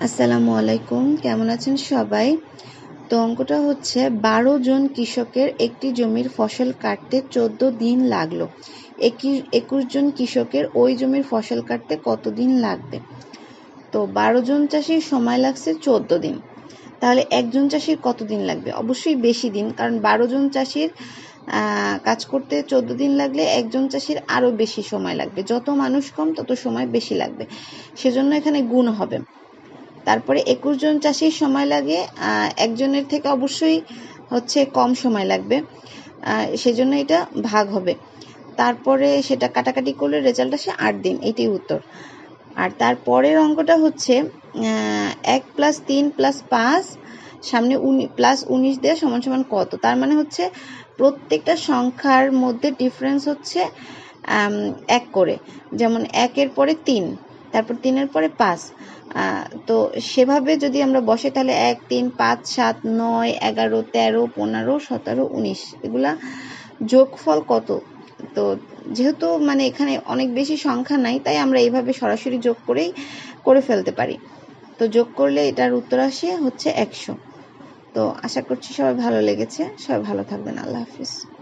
আসসালামু আলাইকুম, কেমন আছেন সবাই? তো অঙ্কটা হচ্ছে, বারো জন কৃষকের একটি জমির ফসল কাটতে চোদ্দ দিন লাগল। একি- একুশ জন কৃষকের ওই জমির ফসল কাটতে কতদিন লাগবে? তো বারো জন চাষির সময় লাগছে চোদ্দ দিন। তাহলে একজন চাষির কতদিন লাগবে? অবশ্যই বেশি দিন, কারণ বারো জন চাষির কাজ করতে চোদ্দ দিন লাগলে একজন চাষির আরও বেশি সময় লাগবে। যত মানুষ কম, তত সময় বেশি লাগবে। সেজন্য এখানে গুণ হবে। তারপরে একুশ জন চাষির সময় লাগে একজনের থেকে অবশ্যই হচ্ছে কম সময় লাগবে সেজন্য এটা ভাগ হবে। তারপরে সেটা কাটাকাটি করলে রেজাল্ট আসে আট দিন, এটাই উত্তর। আর তারপরের অঙ্কটা হচ্ছে এক প্লাস তিন প্লাস পাঁচ, সামনে উনি প্লাস উনিশ দেওয়া সমান সমান কত? তার মানে হচ্ছে প্রত্যেকটা সংখ্যার মধ্যে ডিফারেন্স হচ্ছে এক করে। যেমন একের পরে তিন তারপর তিনের পরে পাঁচ। তো সেভাবে যদি আমরা বসে তাহলে এক, তিন, পাঁচ, সাত, নয়, এগারো, তেরো, পনেরো, সতেরো, উনিশ, এগুলা যোগফল কত? তো যেহেতু মানে এখানে অনেক বেশি সংখ্যা নাই, তাই আমরা এইভাবে সরাসরি যোগ করেই করে ফেলতে পারি। তো যোগ করলে এটার উত্তর আসে হচ্ছে একশো। তো আশা করছি সবাই ভালো লেগেছে। সবাই ভালো থাকবেন। আল্লাহ হাফিজ।